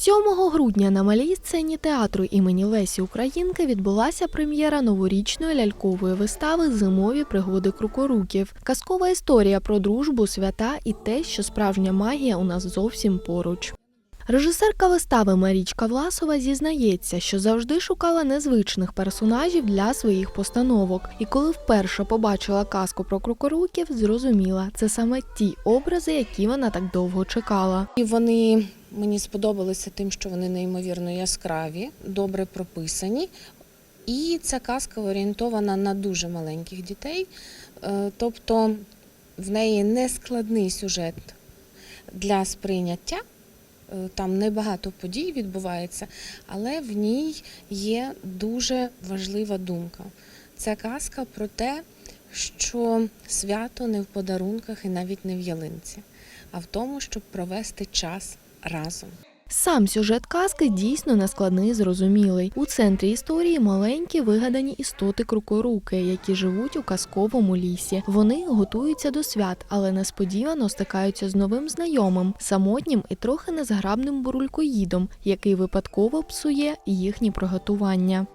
7 грудня на малій сцені театру імені Лесі Українки відбулася прем'єра новорічної лялькової вистави Зимові пригоди крукоруків. Казкова історія про дружбу, свята і те, що справжня магія у нас зовсім поруч. Режисерка вистави Марічка Власова зізнається, що завжди шукала незвичних персонажів для своїх постановок. І коли вперше побачила казку про крукоруків, зрозуміла, це саме ті образи, які вона так довго чекала. І вони мені сподобалися тим, що вони неймовірно яскраві, добре прописані. І ця казка орієнтована на дуже маленьких дітей, Е, тобто в неї не складний сюжет для сприйняття. Е, Там небагато подій відбувається, але в ній є дуже важлива думка. Це казка про те, що свято не в подарунках і навіть не в ялинці, а в тому, щоб провести час разом. Сам сюжет казки дійсно нескладний і зрозумілий. У центрі історії маленькі вигадані істоти крукоруки, які живуть у казковому лісі. Вони готуються до свят, але несподівано стикаються з новим знайомим, самотнім і трохи незграбним бурулькоїдом, який випадково псує їхні приготування.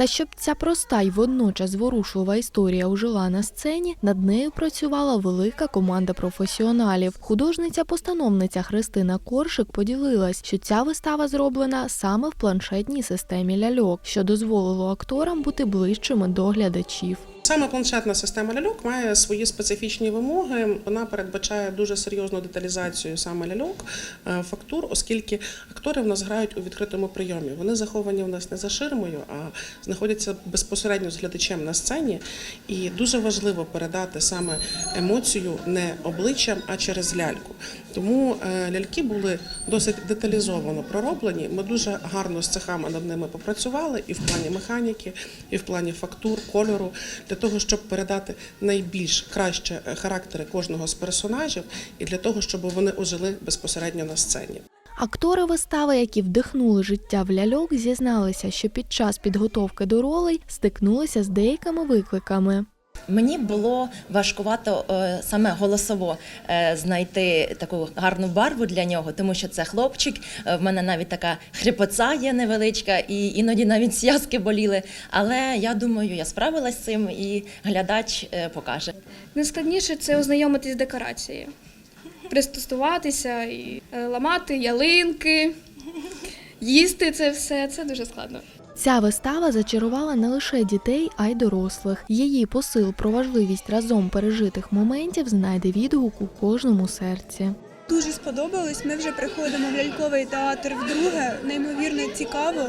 Та щоб ця проста й водночас зворушлива історія ожила на сцені, над нею працювала велика команда професіоналів. Художниця-постановниця Христина Коршик поділилась, що ця вистава зроблена саме в планшетній системі ляльок, що дозволило акторам бути ближчими до глядачів. Саме планшетна система ляльок має свої специфічні вимоги. Вона передбачає дуже серйозну деталізацію саме ляльок, е, фактур, оскільки актори в нас грають у відкритому прийомі. Вони заховані в нас не за ширмою, а знаходяться безпосередньо з глядачем на сцені. І дуже важливо передати саме емоцію не обличчям, а через ляльку. Тому е, ляльки були досить деталізовано пророблені. Ми дуже гарно з цехами над ними попрацювали і в плані механіки, і в плані фактур, кольору, того, щоб передати найбільш краще е, характери кожного з персонажів, і для того, щоб вони ожили безпосередньо на сцені. Актори вистави, які вдихнули життя в ляльок, зізналися, що під час підготовки до ролей стикнулися з деякими викликами. Мені було важкувато е, саме голосово е, знайти таку гарну барву для нього, тому що це хлопчик. е, В мене навіть така хрипоца є невеличка, і іноді навіть зв'язки боліли. Але я думаю, я справилась з цим, і глядач покаже. Найскладніше це ознайомитись з декорацією, пристосуватися і ламати ялинки, їсти це все. Це дуже складно. Ця вистава зачарувала не лише дітей, а й дорослих. Її посил про важливість разом пережитих моментів знайде відгук у кожному серці. Дуже сподобалось. Ми вже приходимо в ляльковий театр вдруге. Неймовірно цікаво.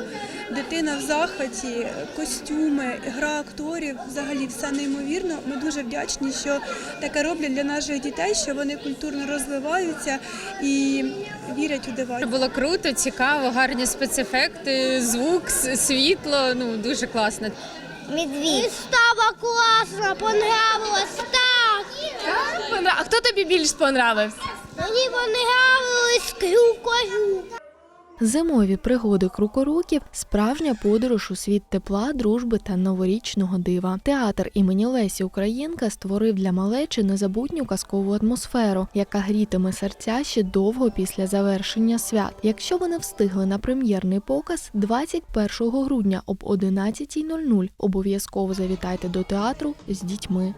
Дитина в захваті, костюми, гра акторів. Взагалі все неймовірно. Ми дуже вдячні, що таке роблять для наших дітей, що вони культурно розвиваються і вірять у дива. Було круто, цікаво, гарні спецефекти, звук, світло. Ну дуже класно. Медведь. Вистава класна, понравилась так. А хто тобі більш понравився? Мені понравились крюкою. Зимові пригоди крукоруків справжня подорож у світ тепла, дружби та новорічного дива. Театр імені Лесі Українка створив для малечі незабутню казкову атмосферу, яка грітиме серця ще довго після завершення свят. Якщо ви не встигли на прем'єрний показ, 21 грудня об 11.00 обов'язково завітайте до театру з дітьми.